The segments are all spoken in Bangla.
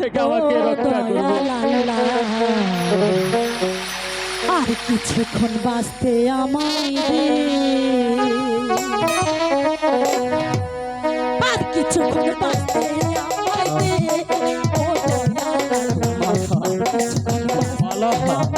থেকে আমাকে রক্ষা করবে। আর কিছুক্ষণ বাঁচতে আমায় আর কিছুক্ষণ বাঁচতে আমায় দে। ও দয়াল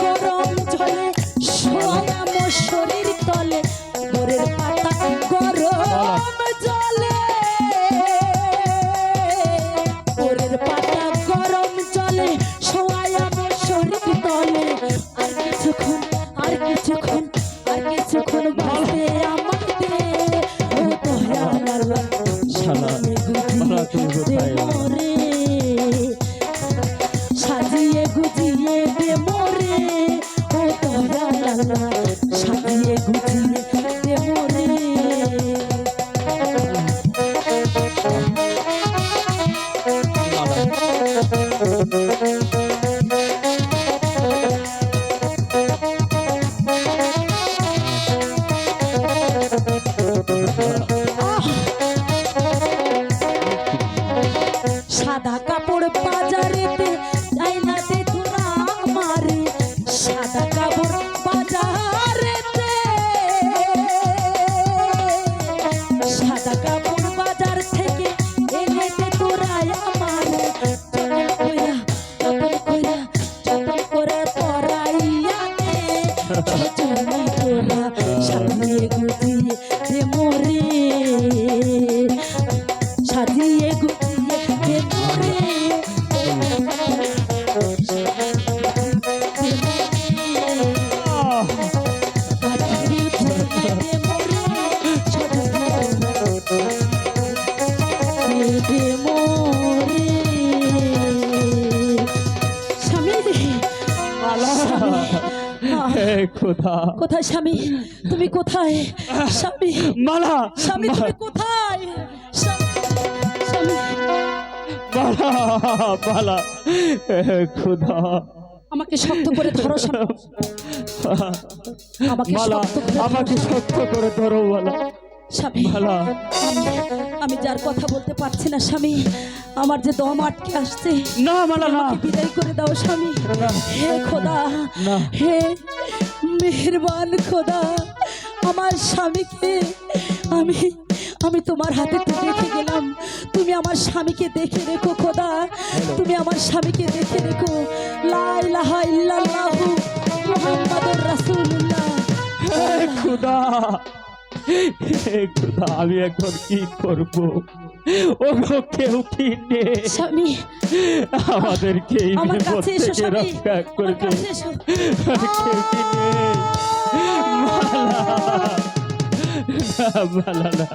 গরম জলে মোর শরীর তলে বোরের পাতা গরম জলে। বোরের পাতা গরম জলে সোয়া মোর শরীর তলে। আর কিছুক্ষণ আর কিছুক্ষণ আর কিছুক্ষণ বাঁচতে দে ও তুমি কোথায় মোরে। স্বামী খোদা। কোথায় স্বামী? তুমি কোথায়? স্বামী মালা স্বামী তুমি কোথায়? স্বামী স্বামী। মালা মালা। খোদা। আমাকে শক্ত করে ধরো আমাকে শক্ত করে ধরো। আমাকে শক্ত করে ধরো মালা। স্বামী। আমি- যার কথা বলতে পারছি না স্বামী আমার যে দম আটকে আসছে না মালা না। বিদায় করে দাও স্বামী। হে খোদা হে মেহরবান খোদা আমার স্বামীকে আমি আমি তোমার হাতে রেখে গেলাম। তুমি আমার স্বামীকে দেখে রেখো খোদা। তুমি আমার স্বামীকে দেখে রেখো। লা ইলাহা ইল্লাল্লাহু মুহাম্মাদুর রাসূলুল্লাহ। খুদা। আমি এখন কি করব? ও কেউ কি স্বামী আমাদেরকে এই বিপদ থেকে রক্ষা করে কেউ কি নেই? মালা না, মালা না।